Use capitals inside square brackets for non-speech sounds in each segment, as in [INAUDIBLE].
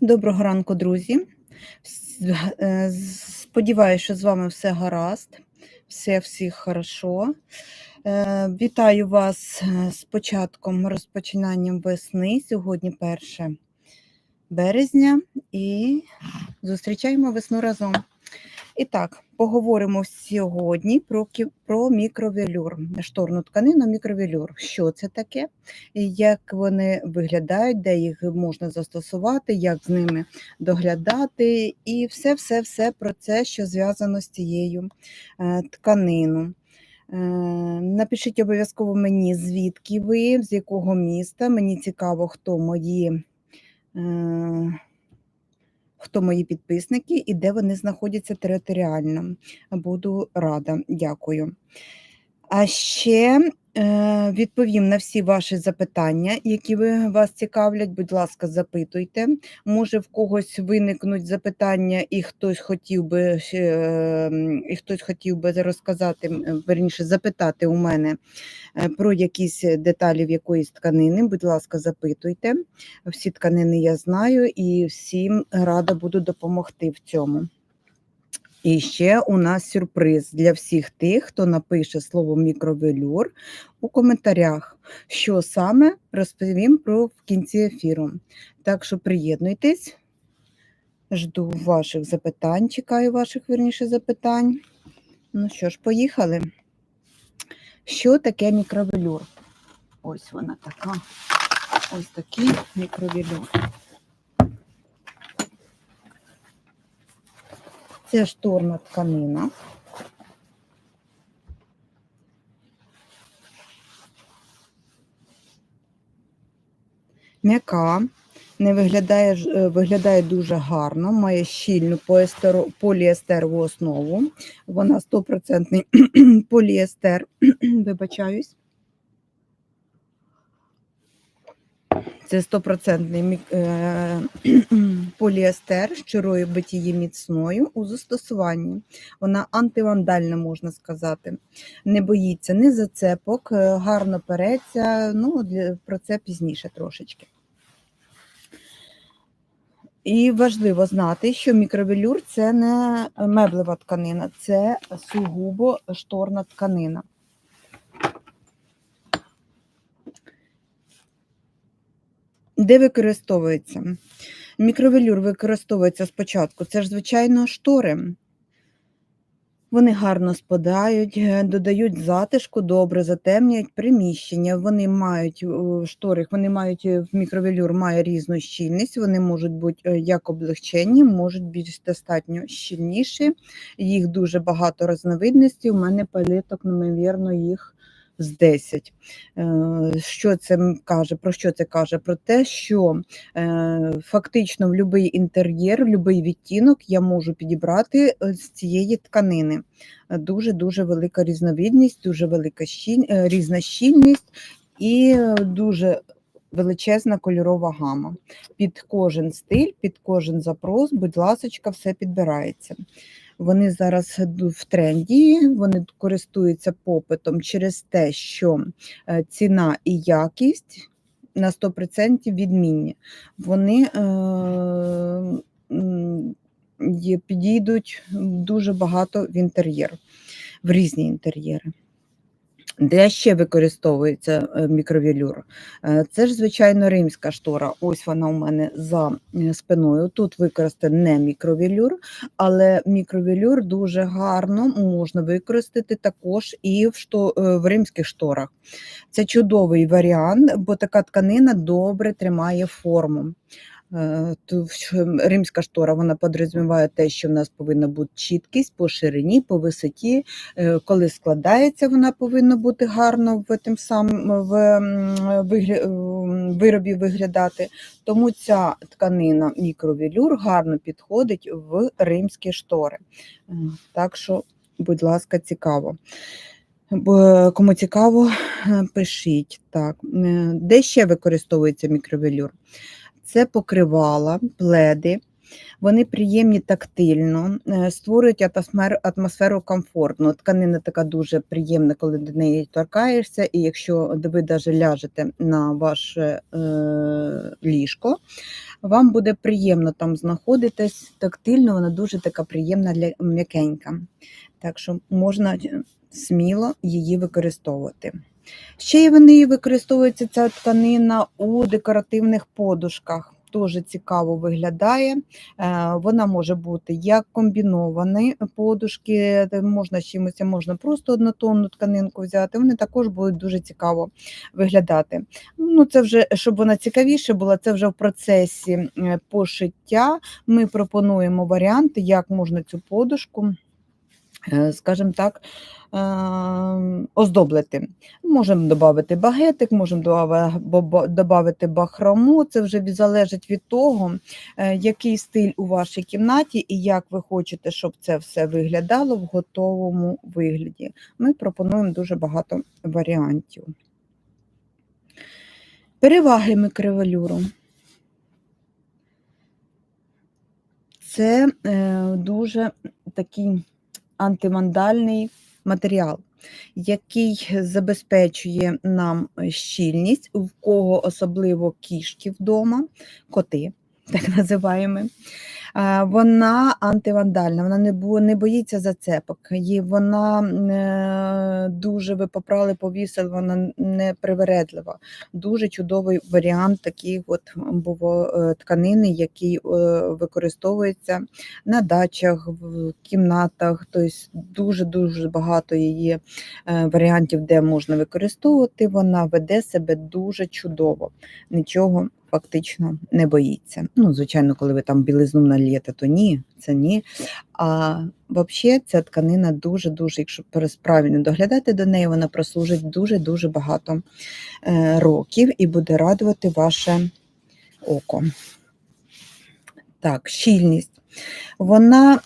Доброго ранку, друзі. Е, Сподіваюся, що з вами все гаразд, все всіх хорошо. Е, Вітаю вас е, з початком розпочинанням весни. Сьогодні 1 березня і зустрічаємо весну разом. І так, поговоримо сьогодні про, про мікровелюр, шторну тканину мікровелюр. Що це таке, як вони виглядають, де їх можна застосувати, як з ними доглядати, і все, все, все про це, що зв'язано з цією е, тканину. Е, Напишіть обов'язково мені, звідки ви, з якого міста. Мені цікаво, хто мої. Хто мої підписники і де вони знаходяться територіально. Буду рада, дякую. А ще відповім на всі ваші запитання, які ви, вас цікавлять. Будь ласка, запитуйте. Може, в когось виникнуть запитання, і хтось хотів би е, і хтось хотів би розказати, верніше запитати у мене е, про якісь деталі в якоїсь тканини. Будь ласка, запитуйте. Всі тканини я знаю і всім рада буду допомогти в цьому. І ще у нас сюрприз для всіх тих, хто напише слово мікровелюр у коментарях, що саме розповім про в кінці ефіру. Так що приєднуйтесь, жду ваших запитань, чекаю ваших верніше запитань. Ну що ж, поїхали. Що таке мікровелюр? Ось вона така. Ось такий мікровелюр. Це шторна тканина. М'яка, не виглядає, е, виглядає дуже гарно, має щільну поліестерову основу. Вона 100% [CLEARS THROAT] поліестер, [CLEARS THROAT] вибачаюсь. Це стопроцентний е, [CLEARS THROAT] поліестер, що робить її міцною у застосуванні. Вона антивандальна, можна сказати. Не боїться ні зацепок, е, гарно переться. Ну, про це пізніше трошечки. І важливо знати, що мікровелюр це не меблева тканина, це сугубо шторна тканина. Де використовується? Мікровелюр використовується спочатку. Це ж, звичайно, штори. Вони гарно спадають, е, додають затишку, добре затемнюють приміщення. Вони мають у шторах, вони мають е, в мікровелюр має різну щільність. Вони можуть бути е, як облегчені, можуть більш достатньо щільніші. Їх дуже багато різновидностей. У мене палеток, ймовірно, їх з 10. Е, Що це каже? Про що це каже? Про те, що е, фактично в будь-який інтер'єр, в будь-який відтінок я можу підібрати е, з цієї тканини. Дуже-дуже велика різновидність, дуже велика щіль, різна щільність і дуже величезна кольорова гама. Під кожен стиль, під кожен запрос, будь ласочка, все підбирається. Вони зараз в тренді, вони користуються попитом через те, що е, ціна і якість на 100% відмінні. Вони е, підійдуть дуже багато в інтер'єр, в різні інтер'єри. Де ще використовується е, мікровелюр? Е, Це ж, звичайно, римська штора. Ось вона у мене за е, спиною. Тут використаний не мікровелюр, але мікровелюр дуже гарно можна використати також і в римських шторах. Це чудовий варіант, бо така тканина добре тримає форму. Е, Римська штора вона підрозуміває те, що в нас повинна бути чіткість по ширині, по висоті. Е, Коли складається, вона повинна бути гарно в тим самим в виробі виглядати. Тому ця тканина мікровелюр гарно підходить в римські штори. Е, Так що, будь ласка, цікаво. Кому цікаво, пишіть. Так. Де ще використовується мікровелюр? Це покривала, пледи, Вони приємні тактильно, е, створюють атмосферу, комфортну. Тканина така дуже приємна, коли до неї торкаєшся, і якщо ви навіть ляжете на ваше е, ліжко, вам буде приємно там знаходитись, тактильно, вона дуже така приємна для м'якенька. Так що можна е, сміло її використовувати. Ще й вони використовується ця тканина у декоративних подушках. Дуже цікаво виглядає. Е, Вона може бути як комбіновані подушки, можна чимось, можна просто однотонну тканинку взяти. Вони також будуть дуже цікаво виглядати. Ну, це вже щоб вона цікавіше була, це вже в процесі е, пошиття. Ми пропонуємо варіанти, як можна цю подушку скажімо так, е, оздоблити. Можемо додати багетик, можемо додати бахрому. Це вже залежить від того, е, який стиль у вашій кімнаті і як ви хочете, щоб це все виглядало в готовому вигляді. Ми пропонуємо дуже багато варіантів. Переваги мікровелюру. Це е, дуже такий антимандальний матеріал, який забезпечує нам щільність, у кого особливо кішки вдома, коти, так називаємо. Е, Вона антивандальна, вона не, бо, не боїться зацепок. І вона е, дуже ви попрали, повісили, вона не привередлива. Дуже чудовий варіант такий от було е, тканини, який використовується на дачах, в кімнатах. Тобто дуже-дуже багато її варіантів, де можна використовувати. Вона веде себе дуже чудово. Нічого фактично не боїться. Ну, звичайно, коли ви там білизну налієте, то ні, це ні. А взагалі ця тканина дуже-дуже, якщо правильно доглядати до неї, вона прослужить дуже-дуже багато е, років і буде радувати ваше око. Так, щільність. Вона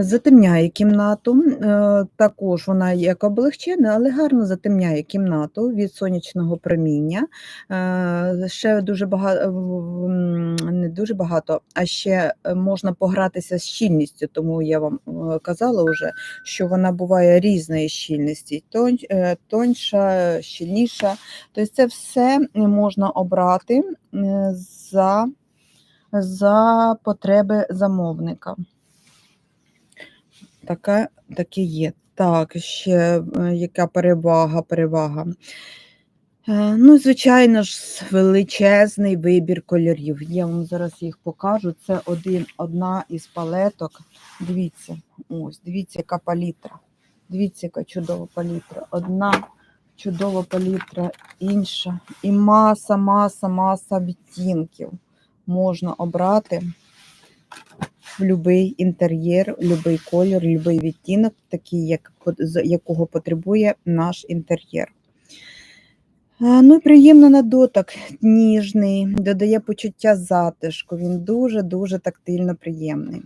затемняє кімнату, е, також вона як облегчена, але гарно затемняє кімнату від сонячного проміння. Е, Ще дуже багато, не дуже багато, а ще е, можна погратися з щільністю, тому я вам казала вже, що вона буває різної щільності, тоньша, щільніша. Тобто це все можна обрати за за потреби замовника. Така, таке є. Так, ще е, яка перевага, перевага. Е, Ну, звичайно ж, величезний вибір кольорів. Я вам зараз їх покажу. Це один, одна із палеток. Дивіться, ось, дивіться, яка палітра. Дивіться, яка чудова палітра. Одна чудова палітра, інша. І маса, маса, маса відтінків можна обрати в будь-який інтер'єр, будь-який колір, будь-який відтінок, такий, як, якого потребує наш інтер'єр. Ну і приємно на дотик, ніжний, додає почуття затишку. Він дуже-дуже тактильно приємний.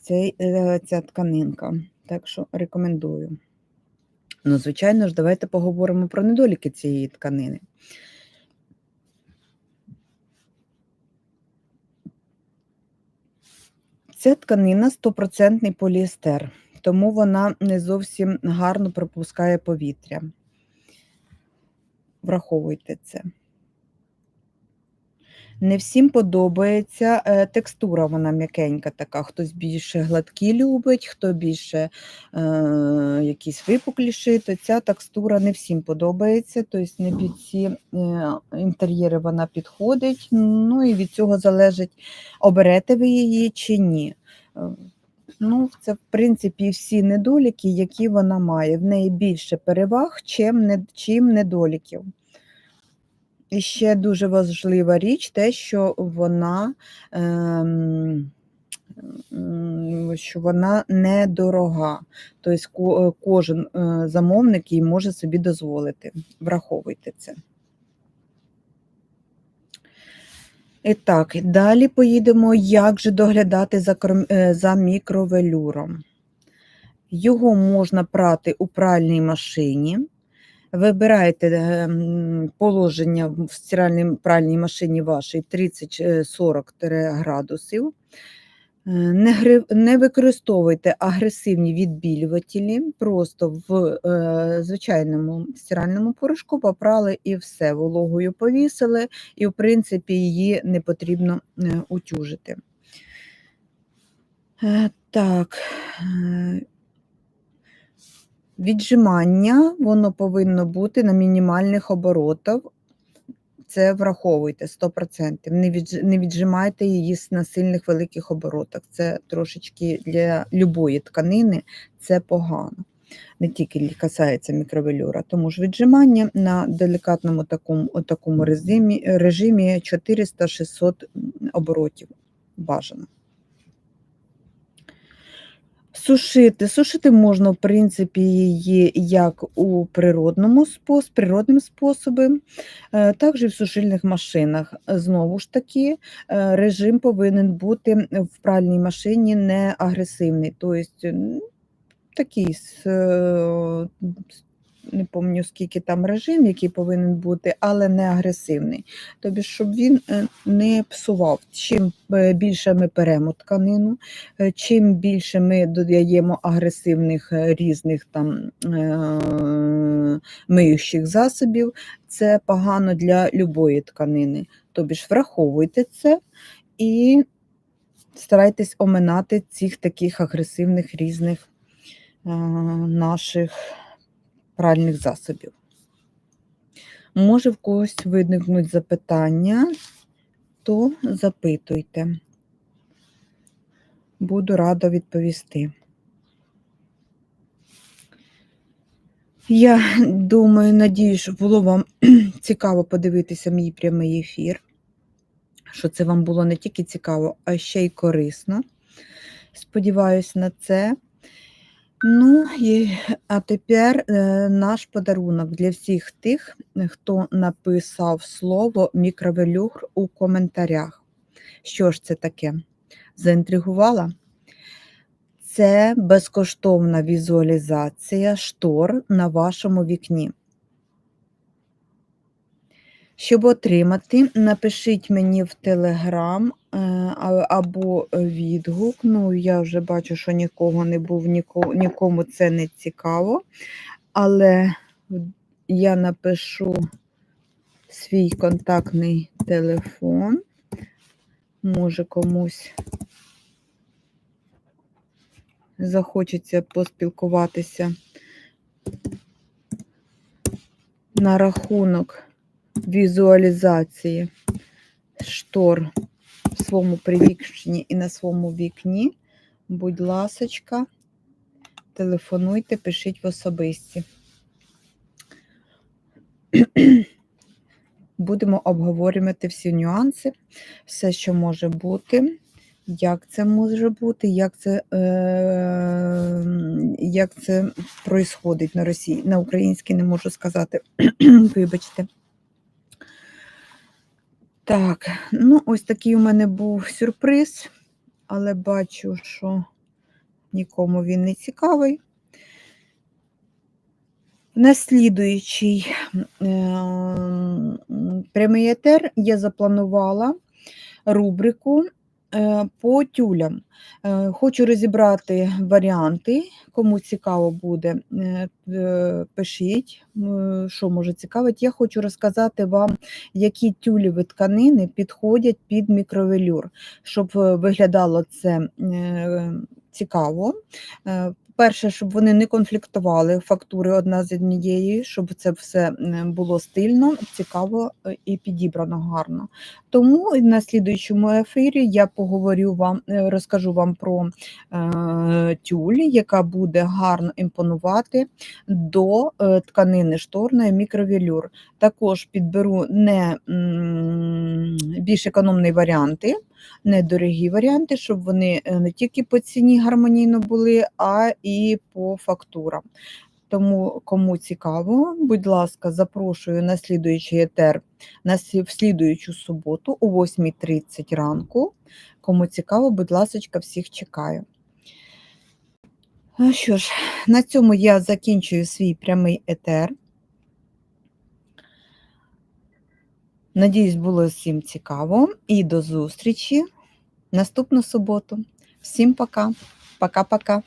Цей, е, ця тканинка. Так що рекомендую. Ну, звичайно ж, давайте поговоримо про недоліки цієї тканини. Це тканина 100% поліестер, тому вона не зовсім гарно пропускає повітря. Враховуйте це. Не всім подобається е, текстура, вона м'якенька така. Хтось більше гладкі любить, хто більше е, якісь випукліші, то ця текстура не всім подобається. Тобто не під ці е, інтер'єри вона підходить. Ну і від цього залежить, оберете ви її чи ні. Ну, це, в принципі, всі недоліки, які вона має. В неї більше переваг, чим недоліків. І ще дуже важлива річ, те, що вона, ем, що вона недорога. Тобто е, кожен е, замовник її може собі дозволити. Враховуйте це. І так, далі поїдемо, як же доглядати за, е, за мікровелюром. Його можна прати у пральній машині. Вибираєте ем, положення в стиральній пральній машині вашій 30-40 градусів. Е, Не, використовуйте агресивні відбілювателі, просто в е, звичайному стиральному порошку попрали і все, вологою повісили, і, в принципі, її не потрібно е, утюжити. Е, Так. Віджимання воно повинно бути на мінімальних оборотах. Це враховуйте 100%. Не, відж... не віджимайте її на сильних великих оборотах. Це трошечки для любої тканини це погано. Не тільки касається мікровелюра. Тому ж віджимання на делікатному такому, такому режимі, режимі 400-600 оборотів бажано. Сушити. Сушити можна, в принципі, її як у природному спос... природним способом, е, також і в сушильних машинах. Знову ж таки, е, режим повинен бути в пральній машині не агресивний. Тобто такий, е, не пам'ятаю, скільки там режим, який повинен бути, але не агресивний. Тобто, щоб він е, не псував. Чим е, більше ми перемо тканину, Е, Чим більше ми додаємо агресивних різних там миючих засобів, це погано для любої тканини. Тобі ж враховуйте це і старайтесь оминати цих таких агресивних різних наших пральних засобів. Може, в когось виникнуть запитання, то запитуйте. Буду рада відповісти. Я думаю, надію, що було вам [CLEARS THROAT] цікаво подивитися мій прямий ефір, що це вам було не тільки цікаво, а ще й корисно. Сподіваюсь на це. Ну, і, а тепер е, наш подарунок для всіх тих, хто написав слово мікровелюр у коментарях. Що ж це таке? Заінтригувала? Це безкоштовна візуалізація штор на вашому вікні. Щоб отримати, напишіть мені в Телеграм або відгук. Ну, я вже бачу, що нікого не був, нікому це не цікаво. Але я напишу свій контактний телефон. Може комусь захочеться поспілкуватися на рахунок візуалізації штор в своєму приміщенні і на своєму вікні. Будь ласочка, телефонуйте, пишіть в особисті. [CLEARS THROAT] Будемо обговорювати всі нюанси, все, що може бути, як це може бути, як це, е, як це происходить на Росії. На українській не можу сказати. [CLEARS THROAT] Вибачте. Так, ну ось такий у мене був сюрприз, але бачу, що нікому він не цікавий. Наслідуючий е, прямий етер я запланувала рубрику по тюлям. Е, Хочу розібрати варіанти. Кому цікаво буде, е, е, пишіть, що може цікавить. Я хочу розказати вам, які тюлеві тканини підходять під мікровелюр, щоб е, виглядало це е, цікаво. Перше, щоб вони не конфліктували фактури одна з однією, щоб це все було стильно, цікаво е, і підібрано гарно. Тому на слідуючому ефірі я поговорю вам, е, розкажу вам про е, тюль, яка буде гарно імпонувати до е, тканини шторної мікровелюр. Також підберу не більш економні варіанти, недорогі варіанти, щоб вони е, не тільки по ціні гармонійно були, а і по фактурам. Тому, кому цікаво, будь ласка, запрошую на слідуючий етер на слідуючу суботу о 8.30 ранку. Кому цікаво, будь ласка, всіх чекаю. Ну що ж, на цьому я закінчую свій прямий етер. Надіюсь, було всім цікаво. І до зустрічі наступну суботу. Всім пока. Пока-пока.